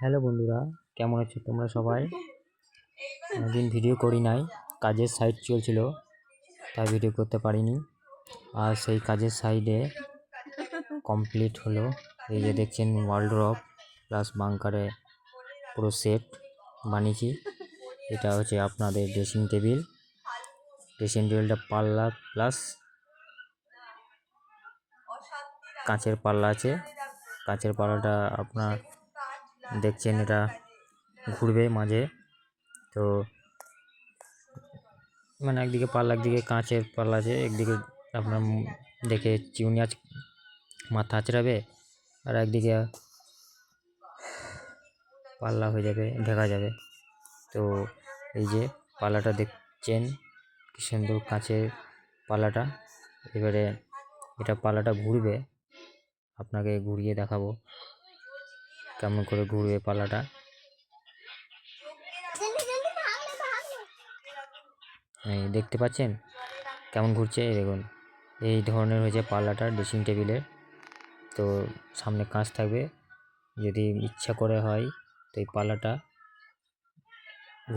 Hello বন্ধুরা, কেমন আছো তোমরা সবাই? অনেকদিন ভিডিও করি নাই, কাজের সাইড চলছিল, তাই ভিডিও করতে পারিনি। আর সেই কাজের সাইডে কমপ্লিট হলো, এই যে দেখছেন ওয়ার্ল্ড্রপ প্লাস বাংকারে পুরো সেট বানিয়েছি। এটা হচ্ছে আপনাদের ড্রেসিং টেবিল ড্রেসিং টেবিলটা পাল্লা প্লাস কাঁচের পাল্লা আছে। কাঁচের পাল্লাটা আপনার দেখছেন এটা ঘুরবে মাঝে। তো মানে একদিকে পাল্লা একদিকে কাঁচের পাল্লা আছে, একদিকে আপনার দেখে চিউনি আচ মাথা আঁচড়াবে আর একদিকে পাল্লা হয়ে যাবে, ঢেকা যাবে। তো এই যে পাল্লাটা দেখছেন, কি সুন্দর কাঁচের পাল্লাটা। এবারে এটা পাল্লাটা ঘুরবে, আপনাকে ঘুরিয়ে দেখাবো। কেমন করে ঘুরবে পালাটা? এই দেখতে পাচ্ছেন? কেমন ঘুরছে? এই দেখুন। এই ধরনের হয়েছে পাল্লাটা ড্রেসিং টেবিলের। তো সামনে কাঁচ থাকবে। যদি ইচ্ছা করে হয় তো এই পাল্লাটা